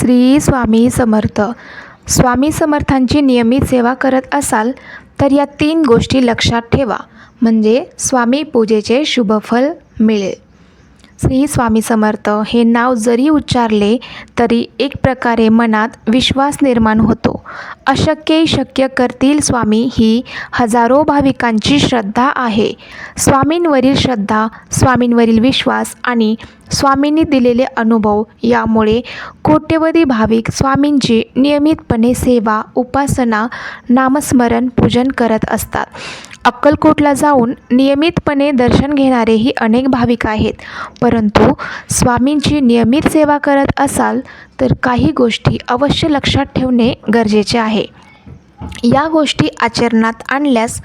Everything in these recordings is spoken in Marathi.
श्री स्वामी समर्थ. स्वामी समर्थांची नियमित सेवा करत असाल तर या तीन गोष्टी लक्षात ठेवा. म्हणजे स्वामी पूजेचे शुभफल मिळेल. श्री स्वामी समर्थ हे नाव जरी उच्चारले तरी एक प्रकारे मनात विश्वास निर्माण होतो. अशक्य शक्य करतील स्वामी ही हजारो भाविकांची श्रद्धा आहे. स्वामींवरील श्रद्धा स्वामींवरील विश्वास आणि स्वामींनी दिलेले अनुभव यामुळे कोट्यवधी भाविक स्वामींची नियमितपणे सेवा उपासना नामस्मरण पूजन करत असतात. अक्कलकोटला जाऊन नियमितपणे दर्शन घेणारेही अनेक भाविक आहेत. परंतु स्वामींची नियमित सेवा करत असाल तर काही गोष्टी अवश्य लक्षात ठेवणे गरजेचे आहे. या गोष्टी आचरणात आणल्यास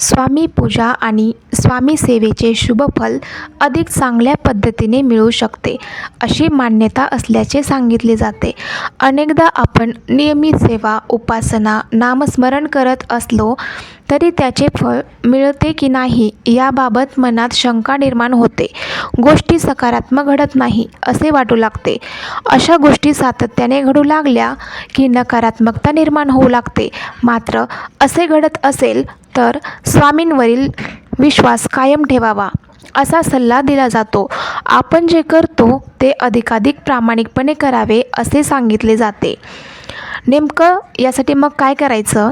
स्वामी पूजा आणि स्वामी सेवेचे शुभफल अधिक चांगल्या पद्धतीने मिळू शकते अशी मान्यता असल्याचे सांगितले जाते. अनेकदा आपण नियमित सेवा उपासना नामस्मरण करत असलो तरी त्याचे फळ मिळते की नाही याबाबत मनात शंका निर्माण होते. गोष्टी सकारात्मक घडत नाही असे वाटू लागते. अशा गोष्टी सातत्याने घडू लागल्या की नकारात्मकता निर्माण होऊ लागते. मात्र असे घडत असेल तर स्वामींवरील विश्वास कायम ठेवावा असा सल्ला दिला जातो. आपण जे करतो ते अधिकाधिक प्रामाणिकपणे करावे असे सांगितले जाते. नेमकं यासाठी मग काय करायचं?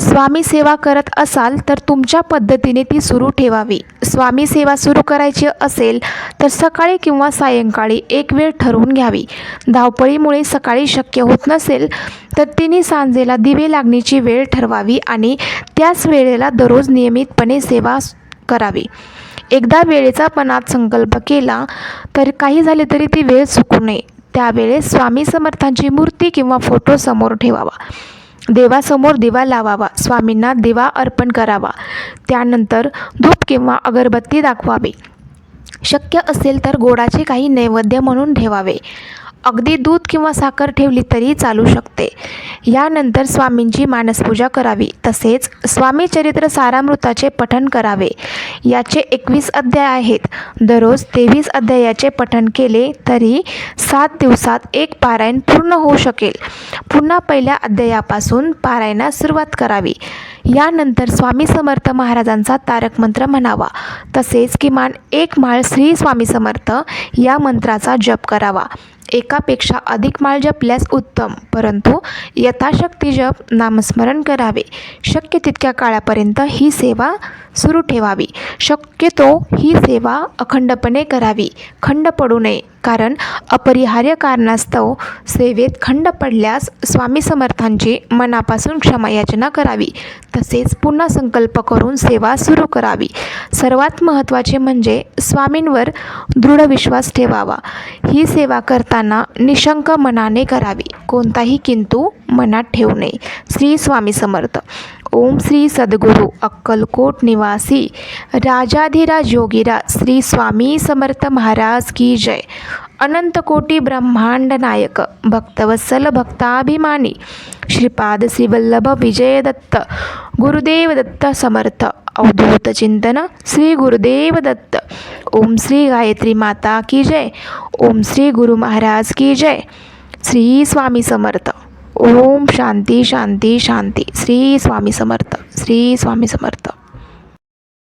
स्वामी सेवा करत असाल तर तुमच्या पद्धतीने ती सुरू ठेवावी. स्वामी सेवा सुरू करायची असेल तर सकाळी किंवा सायंकाळी एक वेळ ठरवून घ्यावी. धावपळीमुळे सकाळी शक्य होत नसेल तर तिने सांजेला दिवे लागण्याची वेळ ठरवावी आणि त्याच वेळेला दररोज नियमितपणे सेवा करावी. एकदा वेळेचा पणात संकल्प केला तर काही झाले तरी ती वेळ चुकू नये. त्यावेळेस स्वामी समर्थांची मूर्ती किंवा फोटो समोर ठेवावा. देवासमोर दिवा लावावा. स्वामींना दिवा अर्पण करावा. त्यानंतर धूप किंवा अगरबत्ती दाखवावी. शक्य असेल तर गोडाचे काही नैवेद्य म्हणून ठेवावे. अगदी दूध किंवा साखर ठेवली तरी चालू शकते. यानंतर स्वामींची मानसपूजा करावी. तसेच स्वामी चरित्र सारामृताचे पठण करावे. याचे एकवीस अध्याय आहेत. दररोज तेवीस अध्यायाचे पठण केले तरी सात दिवसात एक पारायण पूर्ण होऊ शकेल. पुन्हा पहिल्या अध्यायापासून पारायणास सुरुवात करावी. यानंतर स्वामी समर्थ महाराजांचा तारक मंत्र म्हणावा. तसेच किमान एक माळ श्री स्वामी समर्थ या मंत्राचा जप करावा. एकापेक्षा अधिक माळ जपल्यास उत्तम. परंतु यथाशक्ती जप नामस्मरण करावे. शक्य तितक्या काळापर्यंत ही सेवा सुरू ठेवावी. शक्यतो ही सेवा अखंडपणे करावी. खंड पडू नये. कारण अपरिहार्य कारणास्तव सेवेत खंड पडल्यास स्वामी समर्थांची मनापासून क्षमायाचना करावी. तसेच पुन्हा संकल्प करून सेवा सुरू करावी. सर्वात महत्त्वाचे म्हणजे स्वामींवर दृढ विश्वास ठेवावा. ही सेवा करता करताना निशंक मनाने करावी कोणताही किंतू मनात ठेवू नये श्री स्वामी समर्थ ओम श्री सद्गुरू अक्कलकोट निवासी राजाधिराज योगीराज श्री स्वामी समर्थ महाराज की जय अनंत कोटी ब्रह्मांड नायक भक्तवत्सल भक्ताभिमानी श्रीपाद श्रीवल्लभ विजय दत्त गुरुदेव दत्त समर्थ अवधूत चिंतन श्री गुरुदेव दत्त ओम श्री गायत्री माता की जय। ओम श्री गुरु महाराज की जय। श्री स्वामी समर्थ। ओम शांति शांति शांति। श्री स्वामी समर्थ। श्री स्वामी समर्थ।